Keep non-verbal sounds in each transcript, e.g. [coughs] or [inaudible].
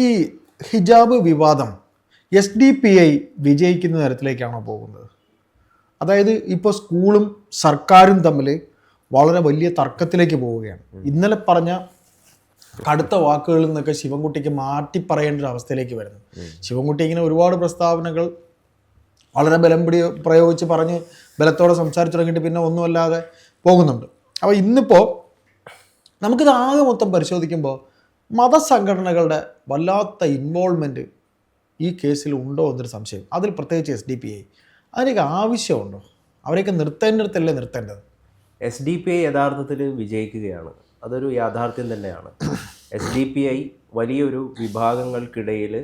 ഈ ഹിജാബ് വിവാദം S D P I വിജയിക്കുന്ന തരത്തിലേക്കാണോ പോകുന്നത്? അതായത് ഇപ്പോൾ സ്കൂളും സർക്കാരും തമ്മിൽ വളരെ വലിയ തർക്കത്തിലേക്ക് പോവുകയാണ്. ഇന്നലെ പറഞ്ഞ കടുത്ത വാക്കുകളിൽ നിന്നൊക്കെ ശിവൻകുട്ടിക്ക് മാറ്റി പറയേണ്ട ഒരു അവസ്ഥയിലേക്ക് വരുന്നു. ശിവൻകുട്ടി ഇങ്ങനെ ഒരുപാട് പ്രസ്താവനകൾ വളരെ ബലം പിടി പ്രയോഗിച്ച് പറഞ്ഞ് ബലത്തോടെ സംസാരിച്ചു തുടങ്ങിയിട്ട് പിന്നെ ഒന്നുമല്ലാതെ പോകുന്നുണ്ട്. അപ്പോൾ ഇന്നിപ്പോൾ നമുക്കിത് ആകെ മൊത്തം പരിശോധിക്കുമ്പോൾ മതസംഘടനകളുടെ വല്ലാത്ത ഇൻവോൾവ്മെന്റ് ഈ കേസിൽ ഉണ്ടോ എന്നൊരു സംശയം. അതിൽ പ്രത്യേകിച്ച് എസ് ഡി പി ഐ അതിനൊക്കെ ആവശ്യമുണ്ടോ? അവരെയൊക്കെ നിർത്തേണ്ടിടത്തല്ലേ നിർത്തേണ്ടത്? എസ് ഡി പി ഐ യഥാർത്ഥത്തിൽ വിജയിക്കുകയാണ്. അതൊരു യാഥാർത്ഥ്യം തന്നെയാണ്. എസ് ഡി പി ഐ വലിയൊരു വിഭാഗങ്ങൾക്കിടയിൽ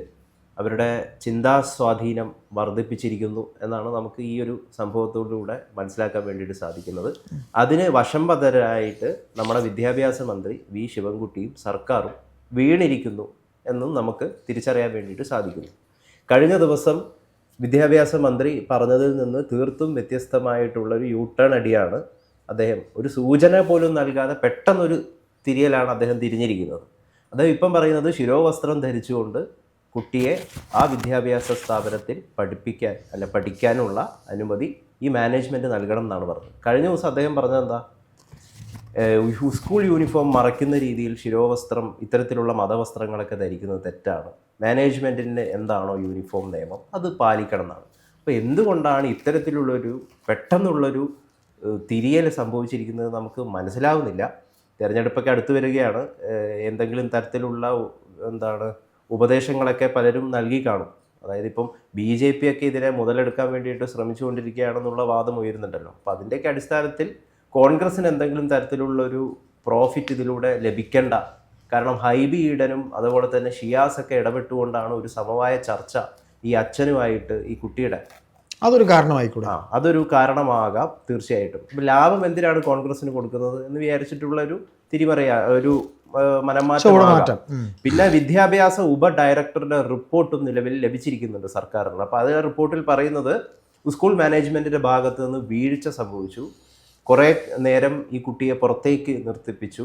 അവരുടെ ചിന്താ സ്വാധീനം വർദ്ധിപ്പിച്ചിരിക്കുന്നു എന്നാണ് നമുക്ക് ഈ ഒരു സംഭവത്തോടുകൂടെ മനസ്സിലാക്കാൻ വേണ്ടിയിട്ട് സാധിക്കുന്നത്. അതിന് വശംബദ്ധരായിട്ട് നമ്മുടെ വിദ്യാഭ്യാസ മന്ത്രി വി. ശിവൻകുട്ടിയും സർക്കാരും വീണിരിക്കുന്നു എന്നും നമുക്ക് തിരിച്ചറിയാൻ വേണ്ടിയിട്ട് സാധിക്കുന്നു. കഴിഞ്ഞ ദിവസം വിദ്യാഭ്യാസ മന്ത്രി പറഞ്ഞതിൽ നിന്ന് തീർത്തും വ്യത്യസ്തമായിട്ടുള്ളൊരു യൂ ടേൺ അടിയാണ് അദ്ദേഹം. ഒരു സൂചന പോലും നൽകാതെ പെട്ടെന്നൊരു തിരിയലാണ് അദ്ദേഹം തിരിഞ്ഞിരിക്കുന്നത്. അദ്ദേഹം ഇപ്പം പറയുന്നത് ശിരോവസ്ത്രം ധരിച്ചുകൊണ്ട് കുട്ടിയെ ആ വിദ്യാഭ്യാസ സ്ഥാപനത്തിൽ പഠിപ്പിക്കാൻ അല്ല പഠിക്കാനുള്ള അനുമതി ഈ മാനേജ്മെന്റ് നൽകണം എന്നാണ് പറഞ്ഞത്. കഴിഞ്ഞ ദിവസം അദ്ദേഹം പറഞ്ഞത് എന്താ? സ്കൂൾ യൂണിഫോം മറയ്ക്കുന്ന രീതിയിൽ ശിരോവസ്ത്രം ഇത്തരത്തിലുള്ള മതവസ്ത്രങ്ങളൊക്കെ ധരിക്കുന്നത് തെറ്റാണ്. മാനേജ്മെന്റിന്റെ എന്താണോ യൂണിഫോം നിയമം അത് പാലിക്കണം എന്നാണ് അപ്പോൾ എന്തുകൊണ്ടാണ് ഇത്തരത്തിലുള്ളൊരു പെട്ടെന്നുള്ളൊരു തിരിയൽ സംഭവിച്ചിരിക്കുന്നത് നമുക്ക് മനസ്സിലാവുന്നില്ല. തിരഞ്ഞെടുപ്പൊക്കെ അടുത്തു വരികയാണ്. എന്തെങ്കിലും തരത്തിലുള്ള എന്താണ് ഉപദേശങ്ങളൊക്കെ പലരും നൽകി കാണും. അതായത് ഇപ്പം ബി ജെ പി ഒക്കെ ഇതിനെ മുതലെടുക്കാൻ വേണ്ടിയിട്ട് ശ്രമിച്ചുകൊണ്ടിരിക്കുകയാണെന്നുള്ള വാദം ഉയരുന്നുണ്ടല്ലോ. അപ്പോൾ അതിന്റെയൊക്കെ അടിസ്ഥാനത്തിൽ കോൺഗ്രസിന് എന്തെങ്കിലും തരത്തിലുള്ളൊരു പ്രോഫിറ്റ് ഇതിലൂടെ ലഭിക്കേണ്ട. കാരണം ഹൈബി ഈഡനും അതുപോലെ തന്നെ ഷിയാസ് ഒക്കെ ഇടപെട്ടുകൊണ്ടാണ് ഒരു സമവായ ചർച്ച ഈ അച്ഛനുമായിട്ട് ഈ കുട്ടിയുടെ. അതൊരു കാരണമായിക്കൂടെ ആ അതൊരു കാരണമാകാം തീർച്ചയായിട്ടും. ഇപ്പം ലാഭം എന്തിനാണ് കോൺഗ്രസിന് കൊടുക്കുന്നത് എന്ന് വിചാരിച്ചിട്ടുള്ള ഒരു തിരിമറിയ ഒരു ആ, മനംമാറ്റമാകാം. മാറ്റം ഉം. പിന്നെ വിദ്യാഭ്യാസ ഉപ ഡയറക്ടറുടെ റിപ്പോർട്ടും നിലവിൽ ലഭിച്ചിരിക്കുന്നുണ്ട് സർക്കാരിന്. അപ്പോൾ അത് റിപ്പോർട്ടിൽ പറയുന്നത് സ്കൂൾ മാനേജ്മെന്റിന്റെ ഭാഗത്ത് നിന്ന് വീഴ്ച സംഭവിച്ചു. കുറേ നേരം ഈ കുട്ടിയെ പുറത്തേക്ക് നിർത്തിപ്പിച്ചു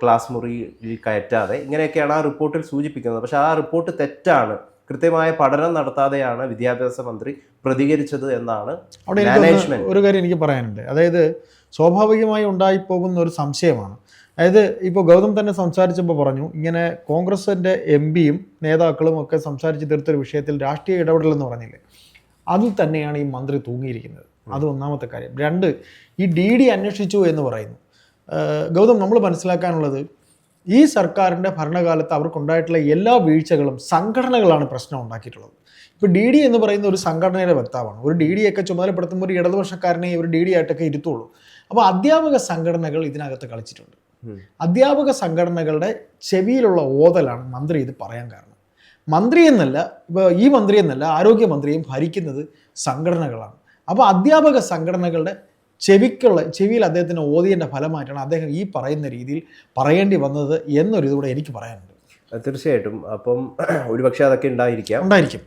ക്ലാസ് മുറിയിൽ കയറ്റാതെ. ഇങ്ങനെയൊക്കെയാണ് ആ റിപ്പോർട്ടിൽ സൂചിപ്പിക്കുന്നത്. പക്ഷേ ആ റിപ്പോർട്ട് തെറ്റാണ്. കൃത്യമായ പഠനം നടത്താതെയാണ് വിദ്യാഭ്യാസ മന്ത്രി പ്രതികരിച്ചത് എന്നാണ് മാനേജ്മെന്റ് ഒരു കാര്യം എനിക്ക് പറയാനുണ്ട്. അതായത് സ്വാഭാവികമായി ഉണ്ടായിപ്പോകുന്ന ഒരു സംശയമാണ്. അതായത് ഇപ്പോൾ ഗൗതം തന്നെ സംസാരിച്ചപ്പോൾ പറഞ്ഞു ഇങ്ങനെ കോൺഗ്രസിന്റെ എം പിയും നേതാക്കളും ഒക്കെ സംസാരിച്ച് തീർത്തൊരു വിഷയത്തിൽ രാഷ്ട്രീയ ഇടപെടലെന്ന് പറഞ്ഞില്ലേ? അതിൽ തന്നെയാണ് ഈ മന്ത്രി തൂങ്ങിയിരിക്കുന്നത്. അത് ഒന്നാമത്തെ കാര്യം. രണ്ട് ഈ ഡി ഡി അന്വേഷിച്ചു എന്ന് പറയുന്നു. ഗൗതം നമ്മൾ മനസ്സിലാക്കാനുള്ളത് ഈ സർക്കാരിന്റെ ഭരണകാലത്ത് അവർക്കുണ്ടായിട്ടുള്ള എല്ലാ വീഴ്ചകളും സംഘടനകളാണ് പ്രശ്നം ഉണ്ടാക്കിയിട്ടുള്ളത്. ഇപ്പോൾ ഡി ഡി എന്ന് പറയുന്ന ഒരു സംഘടനയുടെ വക്താവാണ്. ഒരു ഡി ഡി ഒക്കെ ചുമതലപ്പെടുത്തുമ്പോൾ ഒരു ഇടതുപക്ഷക്കാരനെ ഒരു ഡി ഡി ആയിട്ടൊക്കെ ഇരുത്തുള്ളൂ. അപ്പോൾ അധ്യാപക സംഘടനകൾ ഇതിനകത്ത് കളിച്ചിട്ടുണ്ട്. അധ്യാപക സംഘടനകളുടെ ചെവിയിലുള്ള ഓതലാണ് മന്ത്രി ഇത് പറയാൻ കാരണം. മന്ത്രി എന്നല്ല ഇപ്പോൾ ഈ മന്ത്രി എന്നല്ല ആരോഗ്യമന്ത്രിയും ഭരിക്കുന്നത് സംഘടനകളാണ്. അപ്പോൾ അധ്യാപക സംഘടനകളുടെ ചെവിക്കുള്ള ചെവിയിൽ അദ്ദേഹത്തിന് ഓതിയതിന്റെ ഫലമായിട്ടാണ് അദ്ദേഹം ഈ പറയുന്ന രീതിയിൽ പറയേണ്ടി വന്നത് എന്നൊരു ഇതുകൂടെ എനിക്ക് പറയാനുണ്ട്. തീർച്ചയായിട്ടും. അപ്പം ഒരുപക്ഷെ അതൊക്കെ ഉണ്ടായിരിക്കാം. ഉണ്ടായിരിക്കും.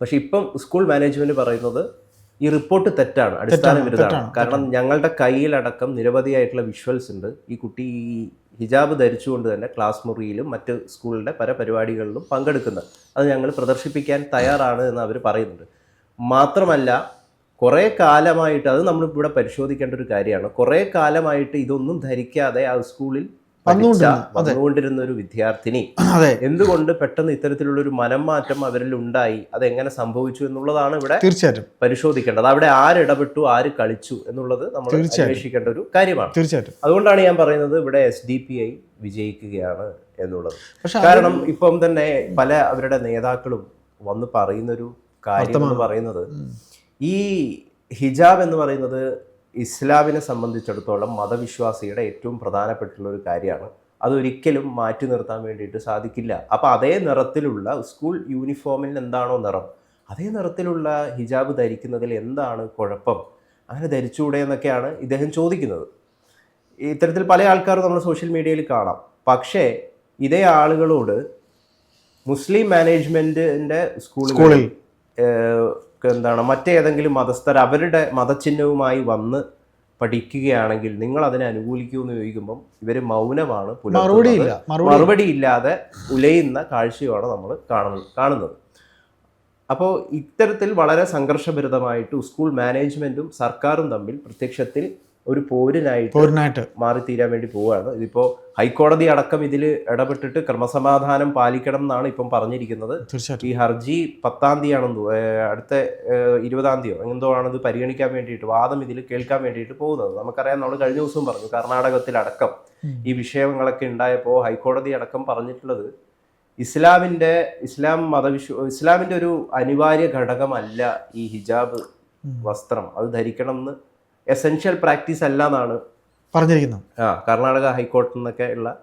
പക്ഷെ ഇപ്പം സ്കൂൾ മാനേജ്മെന്റ് പറയുന്നത് ഈ റിപ്പോർട്ട് തെറ്റാണ് അടിസ്ഥാന വിരുദ്ധമാണ്. കാരണം ഞങ്ങളുടെ കയ്യിലടക്കം നിരവധിയായിട്ടുള്ള വിഷ്വൽസ് ഉണ്ട്. ഈ കുട്ടി ഈ ഹിജാബ് ധരിച്ചുകൊണ്ട് തന്നെ ക്ലാസ് മുറിയിലും മറ്റ് സ്കൂളിന്റെ പല പരിപാടികളിലും പങ്കെടുക്കുന്നത്. അത് ഞങ്ങൾ പ്രദർശിപ്പിക്കാൻ തയ്യാറാണ് എന്ന് അവർ പറയുന്നുണ്ട്. മാത്രമല്ല കുറേ കാലമായിട്ട് അത് നമ്മൾ ഇവിടെ പരിശോധിക്കേണ്ട ഒരു കാര്യമാണ്. കുറേ കാലമായിട്ട് ഇതൊന്നും ധരിക്കാതെ ആ സ്കൂളിൽ വന്നുകൊണ്ടിരുന്ന, ഒരു വിദ്യാർത്ഥിനി എന്തുകൊണ്ട് പെട്ടെന്ന് ഇത്തരത്തിലുള്ള ഒരു മനം മാറ്റം അവരിൽ ഉണ്ടായി? അതെങ്ങനെ സംഭവിച്ചു എന്നുള്ളതാണ് ഇവിടെ തീർച്ചയായിട്ടും. പരിശോധിക്കേണ്ടത്. അവിടെ ആരിടപെട്ടു ആര് കളിച്ചു എന്നുള്ളത് നമ്മൾ അന്വേഷിക്കേണ്ട ഒരു കാര്യമാണ്. തീർച്ചയായിട്ടും. അതുകൊണ്ടാണ് ഞാൻ പറയുന്നത് ഇവിടെ എസ് ഡി പി ഐ വിജയിക്കുകയാണ് എന്നുള്ളത്. കാരണം ഇപ്പം തന്നെ പല അവരുടെ നേതാക്കളും വന്ന് പറയുന്നൊരു കാര്യം എന്ന് പറയുന്നത് ഈ ഹിജാബ് എന്ന് പറയുന്നത് ഇസ്ലാമിനെ സംബന്ധിച്ചിടത്തോളം മതവിശ്വാസിയുടെ ഏറ്റവും പ്രധാനപ്പെട്ടുള്ള ഒരു കാര്യമാണ്. അതൊരിക്കലും മാറ്റി നിർത്താൻ വേണ്ടിയിട്ട് സാധിക്കില്ല. അപ്പോൾ അതേ നിറത്തിലുള്ള സ്കൂൾ യൂണിഫോമിൽ എന്താണോ നിറം അതേ നിറത്തിലുള്ള ഹിജാബ് ധരിക്കുന്നതിൽ എന്താണ് കുഴപ്പം? അങ്ങനെ ധരിച്ചുകൂടെ എന്നൊക്കെയാണ് ഇദ്ദേഹം ചോദിക്കുന്നത്. ഇത്തരത്തിൽ പല ആൾക്കാരും നമ്മൾ സോഷ്യൽ മീഡിയയിൽ കാണാം. പക്ഷേ ഇതേ ആളുകളോട് മുസ്ലിം മാനേജ്മെന്റിന്റെ സ്കൂളുകളിൽ എന്താണ് മറ്റേതെങ്കിലും മതസ്ഥർ അവരുടെ മതചിഹ്നവുമായി വന്ന് പഠിക്കുകയാണെങ്കിൽ നിങ്ങൾ അതിനെ അനുകൂലിക്കുമെന്ന് ചോദിക്കുമ്പം ഇവർ മൗനമാണ് മറുപടി ഇല്ലാതെ ഉലയുന്ന കാഴ്ചയാണ് നമ്മൾ കാണുന്നത് കാണുന്നത്. അപ്പോൾ ഇത്തരത്തിൽ വളരെ സംഘർഷഭരിതമായിട്ട് സ്കൂൾ മാനേജ്മെന്റും സർക്കാരും തമ്മിൽ പ്രത്യക്ഷത്തിൽ ഒരു പോരിനായിട്ട്. മാറി തീരാൻ വേണ്ടി പോവുകയാണ്. ഇതിപ്പോ ഹൈക്കോടതി അടക്കം ഇതിൽ ഇടപെട്ടിട്ട് ക്രമസമാധാനം പാലിക്കണം എന്നാണ് ഇപ്പം പറഞ്ഞിരിക്കുന്നത്. ഈ ഹർജി പത്താം തീയതിയാണെന്ന് അടുത്ത ഇരുപതാം തീയതിയോ എന്തോ ആണത് പരിഗണിക്കാൻ വേണ്ടിയിട്ട് വാദം ഇതിൽ കേൾക്കാൻ വേണ്ടിയിട്ട് പോകുന്നത്. നമുക്കറിയാം നമ്മൾ കഴിഞ്ഞ ദിവസവും പറഞ്ഞു കർണാടകത്തിലടക്കം. ഈ വിഷയങ്ങളൊക്കെ ഉണ്ടായപ്പോൾ ഹൈക്കോടതി അടക്കം പറഞ്ഞിട്ടുള്ളത് ഇസ്ലാമിന്റെ ഇസ്ലാം മതവിശ്വ ഇസ്ലാമിന്റെ ഒരു അനിവാര്യ ഘടകമല്ല ഈ ഹിജാബ് വസ്ത്രം. അത് ധരിക്കണം എന്ന് എസെൻഷ്യൽ പ്രാക്ടീസ് അല്ല എന്നാണ് പറഞ്ഞിരിക്കുന്നത്. ആ കർണാടക ഹൈക്കോടതി നിന്നൊക്കെ ഉള്ള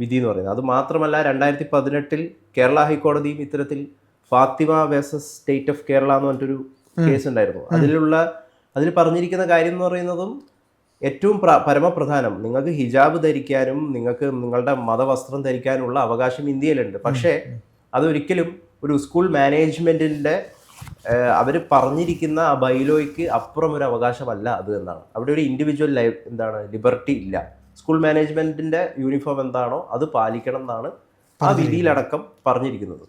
വിധി എന്ന് പറയുന്നത്. അത് മാത്രമല്ല രണ്ടായിരത്തി പതിനെട്ടിൽ കേരള ഹൈക്കോടതിയും ഇത്തരത്തിൽ Fathima versus state of Kerala എന്ന് പറഞ്ഞിട്ടൊരു കേസ് ഉണ്ടായിരുന്നു. അതിലുള്ള അതിൽ പറഞ്ഞിരിക്കുന്ന കാര്യം എന്ന് പറയുന്നതും ഏറ്റവും പ്ര- പരമപ്രധാനം. നിങ്ങൾക്ക് ഹിജാബ് ധരിക്കാനും നിങ്ങൾക്ക് നിങ്ങളുടെ മതവസ്ത്രം ധരിക്കാനുള്ള അവകാശം ഇന്ത്യയിലുണ്ട്. പക്ഷേ അതൊരിക്കലും ഒരു സ്കൂൾ മാനേജ്മെന്റിന്റെ അവർ പറഞ്ഞിരിക്കുന്ന ആ ബൈലോയ്ക്ക് അപ്പുറം ഒരു അവകാശമല്ല അത് എന്നാണ്. അവിടെ ഒരു ഇൻഡിവിജ്വൽ ലൈഫ് എന്താണ്? ലിബർട്ടി ഇല്ല. സ്കൂൾ മാനേജ്മെന്റിന്റെ യൂണിഫോം എന്താണോ അത് പാലിക്കണം എന്നാണ് ആ വിധിയിലടക്കം പറഞ്ഞിരിക്കുന്നത്.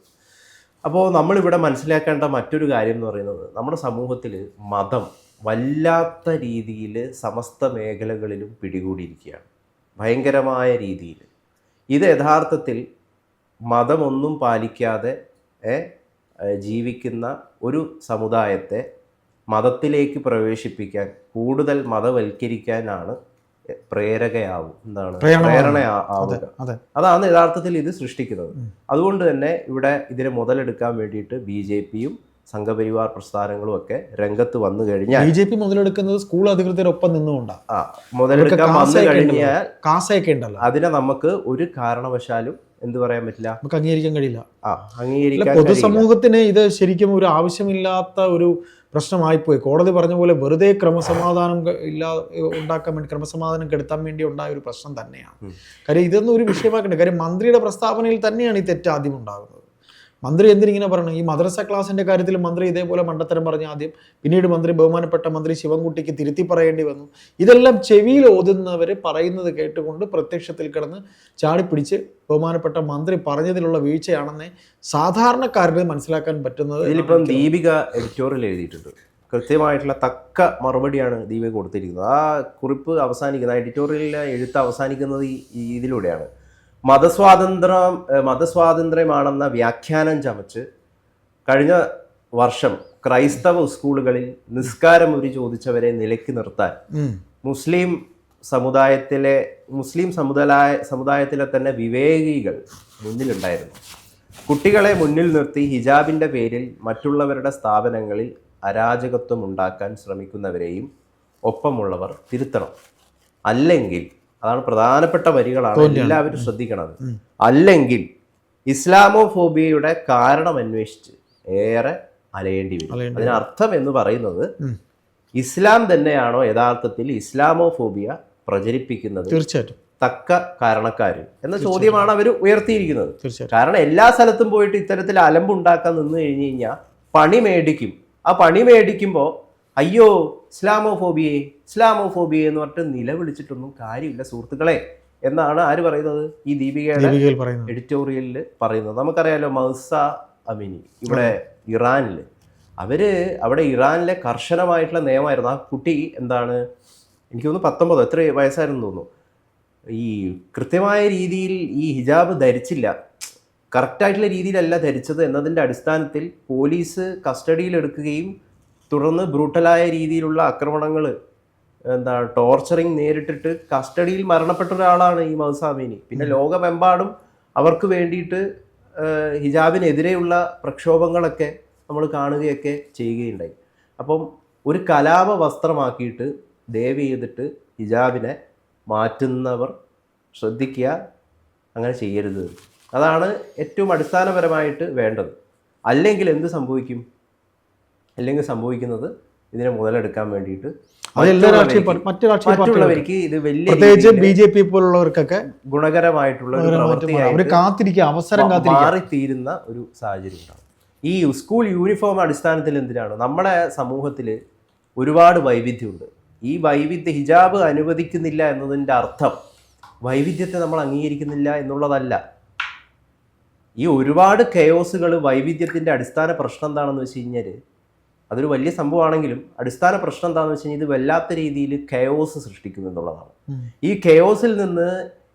അപ്പോൾ നമ്മളിവിടെ മനസ്സിലാക്കേണ്ട മറ്റൊരു കാര്യം എന്ന് പറയുന്നത് നമ്മുടെ സമൂഹത്തിൽ മതം വല്ലാത്ത രീതിയിൽ സമസ്ത മേഖലകളിലും പിടികൂടിയിരിക്കുകയാണ്. ഭയങ്കരമായ രീതിയിൽ ഇത് യഥാർത്ഥത്തിൽ മതമൊന്നും പാലിക്കാതെ ജീവിക്കുന്ന ഒരു സമുദായത്തെ മതത്തിലേക്ക് പ്രവേശിപ്പിക്കാൻ കൂടുതൽ മതവൽക്കരിക്കാനാണ് പ്രേരകയാവും. എന്താണ്. പ്രേരണ ആവുക. അതാണ് യഥാർത്ഥത്തിൽ ഇത് സൃഷ്ടിക്കുന്നത്. അതുകൊണ്ട് തന്നെ ഇവിടെ ഇതിനെ മുതലെടുക്കാൻ വേണ്ടിയിട്ട് ബി ജെ പിയും സംഘപരിവാർ പ്രസ്ഥാനങ്ങളും ഒക്കെ രംഗത്ത് വന്നു കഴിഞ്ഞാൽ ബി ജെ പി മുതലെടുക്കുന്നത് സ്കൂൾ അധികൃതരൊപ്പം നിന്നുകൊണ്ടാണ് മുതലെടുക്കാൻ വന്നു കഴിഞ്ഞാൽ കാസയൊക്കെ ഉണ്ടല്ലോ. അതിനെ നമുക്ക് ഒരു കാരണവശാലും എന്ത് പറയാൻ പറ്റില്ല? നമുക്ക് അംഗീകരിക്കാൻ കഴിയില്ല. ആ അംഗീകരിക്കാൻ. പൊതുസമൂഹത്തിന് ഇത് ശരിക്കും ഒരു ആവശ്യമില്ലാത്ത ഒരു പ്രശ്നമായിപ്പോയി. കോടതി പറഞ്ഞ പോലെ വെറുതെ ക്രമസമാധാനം ഇല്ലാ ഉണ്ടാക്കാൻ വേണ്ടി ക്രമസമാധാനം കെടുത്താൻ വേണ്ടി ഉണ്ടായ ഒരു പ്രശ്നം തന്നെയാണ്. കാര്യം ഇതൊന്നും ഒരു വിഷയമാക്കണ്ട. കാര്യം മന്ത്രിയുടെ പ്രസ്താവനയിൽ തന്നെയാണ് ഈ തെറ്റ് ആദ്യം ഉണ്ടാകുന്നത്. മന്ത്രി എന്തിനിങ്ങനെ പറയണം? ഈ മദ്രസ ക്ലാസിന്റെ കാര്യത്തിൽ മന്ത്രി ഇതേപോലെ മണ്ടത്തരം പറഞ്ഞ ആദ്യം പിന്നീട് മന്ത്രി ബഹുമാനപ്പെട്ട മന്ത്രി ശിവൻകുട്ടിക്ക് തിരുത്തി പറയേണ്ടി വന്നു. ഇതെല്ലാം ചെവിയിൽ ഓതുന്നവർ പറയുന്നത് കേട്ടുകൊണ്ട് പ്രത്യക്ഷത്തിൽ കിടന്ന് ചാടിപ്പിടിച്ച് ബഹുമാനപ്പെട്ട മന്ത്രി പറഞ്ഞതിലുള്ള വീഴ്ചയാണെന്നേ സാധാരണക്കാരന് മനസ്സിലാക്കാൻ പറ്റുന്നത് ഇതിലിപ്പം ദീപിക എഡിറ്റോറിയൽ എഴുതിയിട്ടുണ്ട്. കൃത്യമായിട്ടുള്ള തക്ക മറുപടിയാണ് ദീപിക കൊടുത്തിരിക്കുന്നത്. ആ കുറിപ്പ് അവസാനിക്കുന്നത് എഡിറ്റോറിയലിലെ എഴുത്ത് അവസാനിക്കുന്നത് ഈ ഇതിലൂടെയാണ്. മതസ്വാതന്ത്ര്യം മതസ്വാതന്ത്ര്യമാണെന്ന വ്യാഖ്യാനം ചമച്ച് കഴിഞ്ഞ വർഷം ക്രൈസ്തവ സ്കൂളുകളിൽ നിസ്കാരം ഒരു ചോദിച്ചവരെ നിലയ്ക്ക് നിർത്താൻ മുസ്ലിം സമുദായത്തിലെ മുസ്ലിം സമുദായ സമുദായത്തിലെ തന്നെ വിവേകികൾ മുന്നിലുണ്ടായിരുന്നു. കുട്ടികളെ മുന്നിൽ നിർത്തി ഹിജാബിന്റെ പേരിൽ മറ്റുള്ളവരുടെ സ്ഥാപനങ്ങളിൽ അരാജകത്വം ഉണ്ടാക്കാൻ ശ്രമിക്കുന്നവരെയും ഒപ്പമുള്ളവർ തിരുത്തണം. അല്ലെങ്കിൽ അതാണ് പ്രധാനപ്പെട്ട വരികളാണ് എല്ലാവരും ശ്രദ്ധിക്കണത്. അല്ലെങ്കിൽ ഇസ്ലാമോഫോബിയയുടെ കാരണം അന്വേഷിച്ച് ഏറെ അലയേണ്ടി വരും. അതിനർത്ഥം എന്ന് പറയുന്നത് ഇസ്ലാം തന്നെയാണോ യഥാർത്ഥത്തിൽ ഇസ്ലാമോഫോബിയ പ്രചരിപ്പിക്കുന്നത്? തീർച്ചയായിട്ടും. തക്ക കാരണക്കാർ എന്ന ചോദ്യമാണ് അവർ ഉയർത്തിയിരിക്കുന്നത്. കാരണം എല്ലാ സ്ഥലത്തും പോയിട്ട് ഇത്തരത്തിൽ അലമ്പുണ്ടാക്കാൻ നിന്ന് കഴിഞ്ഞു കഴിഞ്ഞാൽ പണി മേടിക്കും. ആ പണി മേടിക്കുമ്പോൾ അയ്യോ ഇസ്ലാമോഫോബിയെ ഇസ്ലാമോഫോബിയെ എന്ന് പറഞ്ഞിട്ട് നിലവിളിച്ചിട്ടൊന്നും കാര്യമില്ല സുഹൃത്തുക്കളെ. എന്നാണ് ആര് പറയുന്നത്? ഈ ദീപികയുടെ എഡിറ്റോറിയലിൽ പറയുന്നത്. നമുക്കറിയാലോ മൗസ അമിനി ഇവിടെ ഇറാനിൽ അവർ അവിടെ ഇറാനിലെ കർശനമായിട്ടുള്ള നിയമമായിരുന്നു. ആ കുട്ടി എന്താണ്? എനിക്ക് തോന്നുന്നു പത്തൊമ്പതോ എത്ര വയസ്സായിരുന്നു തോന്നുന്നു. ഈ കൃത്യമായ രീതിയിൽ ഈ ഹിജാബ് ധരിച്ചില്ല. കറക്റ്റായിട്ടുള്ള രീതിയിലല്ല ധരിച്ചത് എന്നതിന്റെ അടിസ്ഥാനത്തിൽ പോലീസ് കസ്റ്റഡിയിൽ എടുക്കുകയും തുടർന്ന് ബ്രൂട്ടലായ രീതിയിലുള്ള ആക്രമണങ്ങൾ എന്താ ടോർച്ചറിങ് നേരിട്ടിട്ട് കസ്റ്റഡിയിൽ മരണപ്പെട്ട ഒരാളാണ് ഈ മൗസാമീനി പിന്നെ ലോകമെമ്പാടും അവർക്ക് വേണ്ടിയിട്ട് ഹിജാബിനെതിരെയുള്ള പ്രക്ഷോഭങ്ങളൊക്കെ നമ്മൾ കാണുകയൊക്കെ ചെയ്യുകയുണ്ടായി. അപ്പം ഒരു കലാപ വസ്ത്രമാക്കിയിട്ട് ദയവ് ചെയ്തിട്ട് ഹിജാബിനെ മാറ്റുന്നവർ ശ്രദ്ധിക്കുക അങ്ങനെ ചെയ്യരുത്. അതാണ് ഏറ്റവും അടിസ്ഥാനപരമായിട്ട് വേണ്ടത്. അല്ലെങ്കിൽ എന്ത് സംഭവിക്കും? അല്ലെങ്കിൽ സംഭവിക്കുന്നത് ഇതിനെ മുതലെടുക്കാൻ വേണ്ടിയിട്ട്. മറ്റുള്ളവർക്ക് ഇത് വലിയ പ്രത്യേകിച്ച് ബി ജെ പി പോലുള്ളവർക്കൊക്കെ ഗുണകരമായിട്ടുള്ള ഒരു കാത്തിരിക്കുക അവസരം മാറിത്തീരുന്ന ഒരു സാഹചര്യം ഉണ്ടാവും ഈ സ്കൂൾ യൂണിഫോം അടിസ്ഥാനത്തിൽ എന്തിനാണ്? നമ്മുടെ സമൂഹത്തിൽ ഒരുപാട് വൈവിധ്യമുണ്ട്. ഈ വൈവിധ്യ ഹിജാബ് അനുവദിക്കുന്നില്ല എന്നതിന്റെ അർത്ഥം വൈവിധ്യത്തെ നമ്മൾ അംഗീകരിക്കുന്നില്ല എന്നുള്ളതല്ല. ഈ ഒരുപാട് കെയോസുകൾ വൈവിധ്യത്തിന്റെ അടിസ്ഥാന പ്രശ്നം എന്താണെന്ന് വെച്ച് കഴിഞ്ഞാൽ അതൊരു വലിയ സംഭവമാണെങ്കിലും അടിസ്ഥാന പ്രശ്നം എന്താണെന്ന് വെച്ച് കഴിഞ്ഞാൽ ഇത് വല്ലാത്ത രീതിയിൽ കെയോസ് സൃഷ്ടിക്കുന്നു എന്നുള്ളതാണ്. ഈ കെയോസിൽ നിന്ന്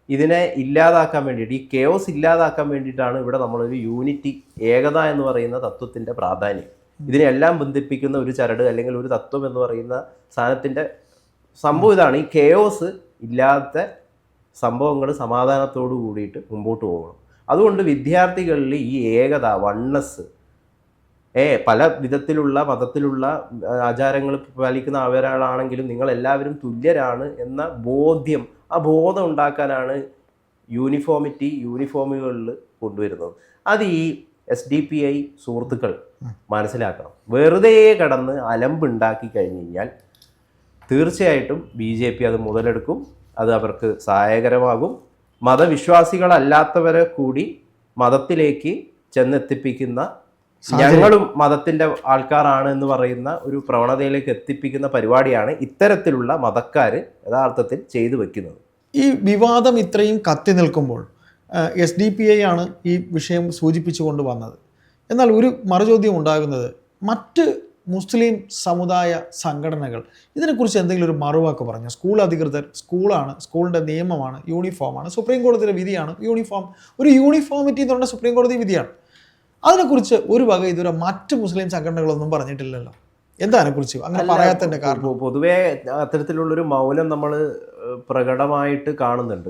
ഇതിനെ ഇല്ലാതാക്കാൻ വേണ്ടിയിട്ട് ഈ കെയോസ് ഇല്ലാതാക്കാൻ വേണ്ടിയിട്ടാണ് ഇവിടെ നമ്മളൊരു യൂണിറ്റി ഏകത എന്ന് പറയുന്ന തത്വത്തിന്റെ പ്രാധാന്യം. ഇതിനെല്ലാം ബന്ധിപ്പിക്കുന്ന ഒരു ചരട് അല്ലെങ്കിൽ ഒരു തത്വം എന്ന് പറയുന്ന സാധനത്തിന്റെ സംഭവം ഇതാണ്. ഈ കെയോസ് ഇല്ലാത്ത സംഭവങ്ങൾ സമാധാനത്തോടു കൂടിയിട്ട് മുമ്പോട്ട് പോകണം. അതുകൊണ്ട് വിദ്യാർത്ഥികളിൽ ഈ ഏകത വണ്ണസ് ഏ പല വിധത്തിലുള്ള മതത്തിലുള്ള ആചാരങ്ങൾ പാലിക്കുന്ന അവരാളാണെങ്കിലും നിങ്ങൾ എല്ലാവരും തുല്യരാണ് എന്ന ബോധ്യം ആ ബോധം ഉണ്ടാക്കാനാണ് യൂണിഫോമിറ്റി യൂണിഫോമുകളിൽ കൊണ്ടുവരുന്നത്. അത് ഈ എസ് ഡി പി ഐ സുഹൃത്തുക്കൾ മനസ്സിലാക്കണം. വെറുതെ കടന്ന് അലമ്പുണ്ടാക്കി കഴിഞ്ഞു കഴിഞ്ഞാൽ തീർച്ചയായിട്ടും ബി ജെ പി അത് മുതലെടുക്കും അത് അവർക്ക് സഹായകരമാകും. മതവിശ്വാസികളല്ലാത്തവരെ കൂടി മതത്തിലേക്ക് ചെന്നെത്തിപ്പിക്കുന്ന ഞങ്ങളും മതത്തിന്റെ ആൾക്കാരാണ് എന്ന് പറയുന്ന ഒരു പ്രവണതയിലേക്ക് എത്തിപ്പിക്കുന്ന പരിപാടിയാണ് ഇത്തരത്തിലുള്ള മതക്കാർ യഥാർത്ഥത്തിൽ ചെയ്തു വെക്കുന്നത്. ഈ വിവാദം ഇത്രയും കത്തി നിൽക്കുമ്പോൾ എസ് ഡി പി ഐ ആണ് ഈ വിഷയം സൂചിപ്പിച്ചുകൊണ്ട് വന്നത്. എന്നാൽ ഒരു മറുചോദ്യം ഉണ്ടാകുന്നത് മറ്റ് മുസ്ലിം സമുദായ സംഘടനകൾ ഇതിനെക്കുറിച്ച് എന്തെങ്കിലും ഒരു മറുവാക്ക് പറഞ്ഞു? സ്കൂൾ അധികൃതർ സ്കൂളാണ് സ്കൂളിന്റെ നിയമമാണ് യൂണിഫോമാണ് സുപ്രീം കോടതിയുടെ വിധിയാണ് യൂണിഫോം ഒരു യൂണിഫോമിറ്റി എന്ന് പറഞ്ഞ സുപ്രീം കോടതി വിധിയാണ്. അതിനെക്കുറിച്ച് ഒരു വക ഇതുവരെ മറ്റ് മുസ്ലിം സംഘടനകളൊന്നും പറഞ്ഞിട്ടില്ലല്ലോ. എന്താ അതിനെക്കുറിച്ച്? അങ്ങനെ പറയാത്തതിന്റെ കാരണം. പൊതുവേ അത്തരത്തിലുള്ളൊരു മൗനം നമ്മൾ പ്രകടമായിട്ട് കാണുന്നുണ്ട്.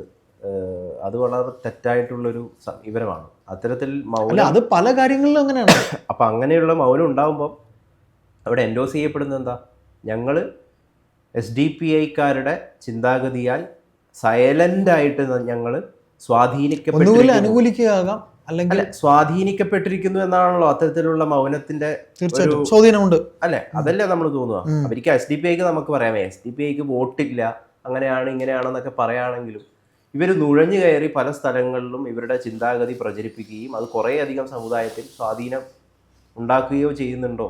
അത് വളരെ തെറ്റായിട്ടുള്ളൊരു വിവരമാണ്. അത്തരത്തിൽ മൗനം അത് പല കാര്യങ്ങളിലും അങ്ങനെയാണ്. [coughs] അപ്പം അങ്ങനെയുള്ള മൗനം ഉണ്ടാകുമ്പോൾ അവിടെ എൻഡോസ് ചെയ്യപ്പെടുന്നത് എന്താ? ഞങ്ങൾ എസ് ഡി പി ഐക്കാരുടെ ചിന്താഗതിയാൽ സൈലന്റായിട്ട് ഞങ്ങൾ സ്വാധീനിക്കപ്പെട്ടു അനുകൂലിക്കുകയാകാം. അല്ലെങ്കിൽ അല്ല. സ്വാധീനിക്കപ്പെട്ടിരിക്കുന്നു എന്നാണല്ലോ അത്തരത്തിലുള്ള മൗനത്തിന്റെ തീർച്ചയായിട്ടും. സ്വാധീനമുണ്ട് അല്ലെ? അതല്ലേ നമ്മൾ തോന്നുക. അവർക്ക് എസ് ഡി പി ഐക്ക് നമുക്ക് പറയാമേ എസ് ഡി പി ഐക്ക് വോട്ടില്ല. അങ്ങനെയാണ് ഇങ്ങനെയാണെന്നൊക്കെ പറയുകയാണെങ്കിലും ഇവർ നുഴഞ്ഞു കയറി പല സ്ഥലങ്ങളിലും ഇവരുടെ ചിന്താഗതി പ്രചരിപ്പിക്കുകയും അത് കുറേയധികം സമുദായത്തിൽ സ്വാധീനം ഉണ്ടാക്കുകയോ ചെയ്യുന്നുണ്ടോ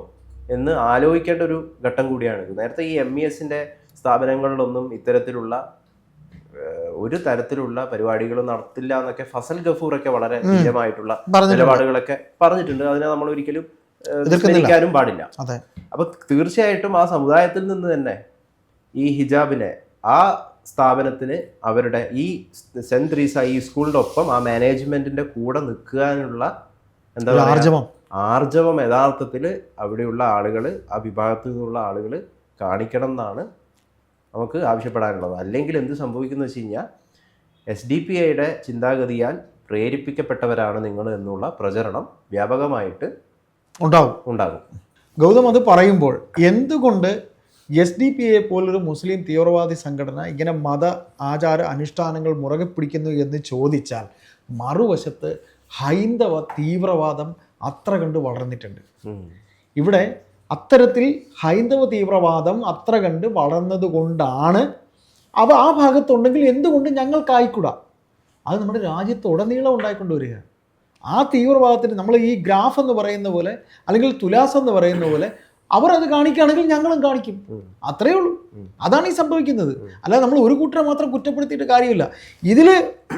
എന്ന് ആലോചിക്കേണ്ട ഒരു ഘട്ടം കൂടിയാണ് നേരത്തെ ഈ എം ഇ എസിന്റെ സ്ഥാപനങ്ങളിലൊന്നും ഇത്തരത്തിലുള്ള ഒരു തരത്തിലുള്ള പരിപാടികളും നടത്തില്ല എന്നൊക്കെ ഫസൽ ഗഫൂറൊക്കെ വളരെ ധീരമായിട്ടുള്ള നിലപാടുകളൊക്കെ പറഞ്ഞിട്ടുണ്ട്. അതിനെ നമ്മൾ ഒരിക്കലും വിസ്മരിക്കാനും പാടില്ല. അപ്പൊ തീർച്ചയായിട്ടും ആ സമുദായത്തിൽ നിന്ന് തന്നെ ഈ ഹിജാബിനെ ആ സ്ഥാപനത്തിന് അവരുടെ ഈ സെന്റ് ത്രീസ ഈ സ്കൂളിന്റെ ഒപ്പം ആ മാനേജ്മെന്റിന്റെ കൂടെ നിൽക്കാനുള്ള എന്താ പറയുക ആർജവം. ആർജവം യഥാർത്ഥത്തിൽ അവിടെയുള്ള ആളുകൾ ആ വിഭാഗത്തിൽ നിന്നുള്ള ആളുകൾ കാണിക്കണം എന്നാണ് നമുക്ക് ആവശ്യപ്പെടാനുള്ളത്. അല്ലെങ്കിൽ എന്ത് സംഭവിക്കുന്നു വെച്ച് കഴിഞ്ഞാൽ എസ് ഡി പി ഐയുടെ ചിന്താഗതിയാൽ പ്രേരിപ്പിക്കപ്പെട്ടവരാണ് നിങ്ങൾ എന്നുള്ള പ്രചരണം വ്യാപകമായിട്ട് ഉണ്ടാകും. ഉണ്ടാകും. ഗൗതം അത് പറയുമ്പോൾ എന്തുകൊണ്ട് എസ് ഡി പി എ പോലൊരു മുസ്ലിം തീവ്രവാദി സംഘടന ഇങ്ങനെ മത ആചാര അനുഷ്ഠാനങ്ങൾ മുറകെ പിടിക്കുന്നു എന്ന് ചോദിച്ചാൽ മറുവശത്ത് ഹൈന്ദവ തീവ്രവാദം അത്ര കണ്ട് വളർന്നിട്ടുണ്ട്. ഇവിടെ അത്തരത്തിൽ ഹൈന്ദവ തീവ്രവാദം അത്ര കണ്ട് വളർന്നതുകൊണ്ടാണ് അവ ആ ഭാഗത്തുണ്ടെങ്കിൽ എന്തുകൊണ്ട് ഞങ്ങൾക്കായിക്കൂടാ? അത് നമ്മുടെ രാജ്യത്ത് ഉടനീളം ഉണ്ടായിക്കൊണ്ടുവരിക ആ തീവ്രവാദത്തിന് നമ്മൾ ഈ ഗ്രാഫ് എന്ന് പറയുന്ന പോലെ അല്ലെങ്കിൽ തുലാസ് എന്ന് പറയുന്ന പോലെ അവർ അത് കാണിക്കുകയാണെങ്കിൽ ഞങ്ങളും കാണിക്കും. അത്രയേ ഉള്ളൂ. അതാണ് ഈ സംഭവിക്കുന്നത്. അല്ലാതെ നമ്മൾ ഒരു കൂട്ടരെ മാത്രം കുറ്റപ്പെടുത്തിയിട്ട് കാര്യമില്ല. ഇതിൽ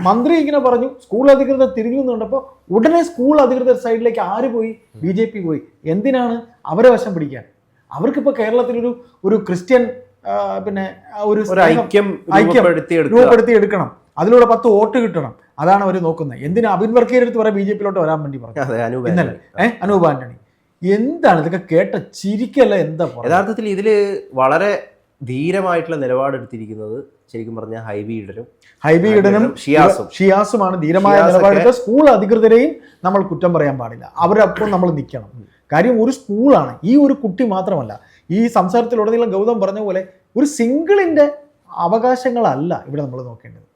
മന്ത്രി ഇങ്ങനെ പറഞ്ഞു സ്കൂൾ അധികൃതർ തിരിഞ്ഞു എന്ന് കണ്ടപ്പോൾ ഉടനെ സ്കൂൾ അധികൃതർ സൈഡിലേക്ക് ആര് പോയി? ബി ജെ പി പോയി. എന്തിനാണ് അവരെ വശം പിടിക്കാൻ? അവർക്കിപ്പോൾ കേരളത്തിലൊരു ഒരു ക്രിസ്ത്യൻ പിന്നെ ഒരു ഐക്യം ഐക്യം രൂപപ്പെടുത്തി എടുക്കണം. അതിലൂടെ പത്ത് വോട്ട് കിട്ടണം. അതാണ് അവർ നോക്കുന്നത്. എന്തിനാ അബിൻ വർക്കീരടുത്ത് പറയാം ബി ജെ പിയിലോട്ട് വരാൻ വേണ്ടി പറഞ്ഞു? ഇന്നലെ. ഏഹ് അനൂപ് ആന്റണി. എന്താണ്? ഇതൊക്കെ കേട്ട ചിരിക്കല്ല എന്താ യഥാർത്ഥത്തിൽ ഇതിൽ വളരെ ധീരമായിട്ടുള്ള നിലപാടെടുത്തിരിക്കുന്നത് ശരിക്കും പറഞ്ഞാൽ ഹൈബി ഈഡനും ഹൈബി ഇടനും ഷിയാസും. ഷിയാസുമാണ് ധീരമായ നിലപാടെടുത്ത സ്കൂൾ അധികൃതരെയും നമ്മൾ കുറ്റം പറയാൻ പാടില്ല. അവരൊപ്പം നമ്മൾ നിൽക്കണം. കാര്യം ഒരു സ്കൂളാണ്. ഈ ഒരു കുട്ടി മാത്രമല്ല ഈ സംസാരത്തിലുടനീളം ഗൗതം പറഞ്ഞ പോലെ ഒരു സിംഗിളിന്റെ അവകാശങ്ങളല്ല ഇവിടെ നമ്മൾ നോക്കേണ്ടത്.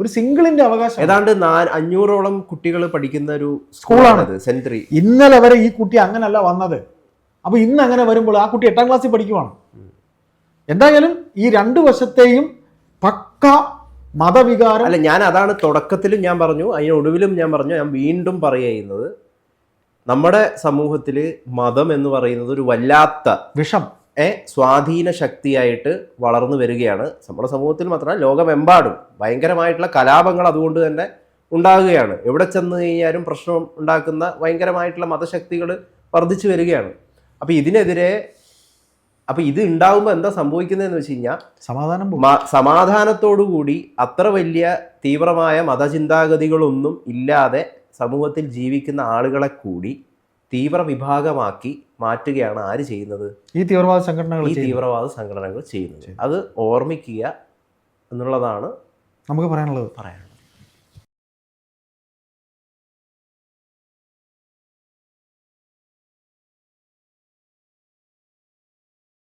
ഒരു സിംഗിളിന്റെ അവകാശം ഏതാണ്ട് അഞ്ഞൂറോളം കുട്ടികൾ പഠിക്കുന്ന ഒരു സ്കൂളാണത് സെൻട്രി ഇന്നലെ വരെ ഈ കുട്ടി അങ്ങനല്ല വന്നത്. അപ്പൊ ഇന്ന് അങ്ങനെ വരുമ്പോൾ ആ കുട്ടി എട്ടാം ക്ലാസ്സിൽ പഠിക്കുവാണ്. എന്തായാലും ഈ രണ്ട് വശത്തെയും പക്ക മതവികാരം അല്ല ഞാൻ അതാണ് തുടക്കത്തിലും ഞാൻ പറഞ്ഞു അതിനൊടുവിലും ഞാൻ പറഞ്ഞു ഞാൻ വീണ്ടും പറയുന്നത് നമ്മുടെ സമൂഹത്തിൽ മതം എന്ന് പറയുന്നത് ഒരു വല്ലാത്ത വിഷം. സ്വാധീന ശക്തിയായിട്ട് വളർന്നു വരികയാണ്. നമ്മുടെ സമൂഹത്തിൽ മാത്രമല്ല ലോകമെമ്പാടും ഭയങ്കരമായിട്ടുള്ള കലാപങ്ങൾ അതുകൊണ്ട് തന്നെ ഉണ്ടാകുകയാണ്. എവിടെ ചെന്ന് കഴിഞ്ഞാലും പ്രശ്നം ഉണ്ടാക്കുന്ന ഭയങ്കരമായിട്ടുള്ള മതശക്തികൾ വർദ്ധിച്ചു വരികയാണ്. അപ്പോൾ ഇതിനെതിരെ അപ്പോൾ ഇത് ഉണ്ടാകുമ്പോൾ എന്താ സംഭവിക്കുന്നതെന്ന് വെച്ച് കഴിഞ്ഞാൽ സമാധാനം സമാധാനത്തോടു കൂടി സമാധാനത്തോടുകൂടി അത്ര വലിയ തീവ്രമായ മതചിന്താഗതികളൊന്നും ഇല്ലാതെ സമൂഹത്തിൽ ജീവിക്കുന്ന ആളുകളെ കൂടി തീവ്ര വിഭാഗമാക്കി മാറ്റുകയാണ് ആര് ചെയ്യുന്നത്? ഈ തീവ്രവാദ സംഘടനകൾ ഈ. തീവ്രവാദ സംഘടനകൾ ചെയ്യുന്നത്. അത് ഓർമ്മിക്കുക എന്നുള്ളതാണ് നമുക്ക് പറയാനുള്ളത്. പറയാനുള്ളത്.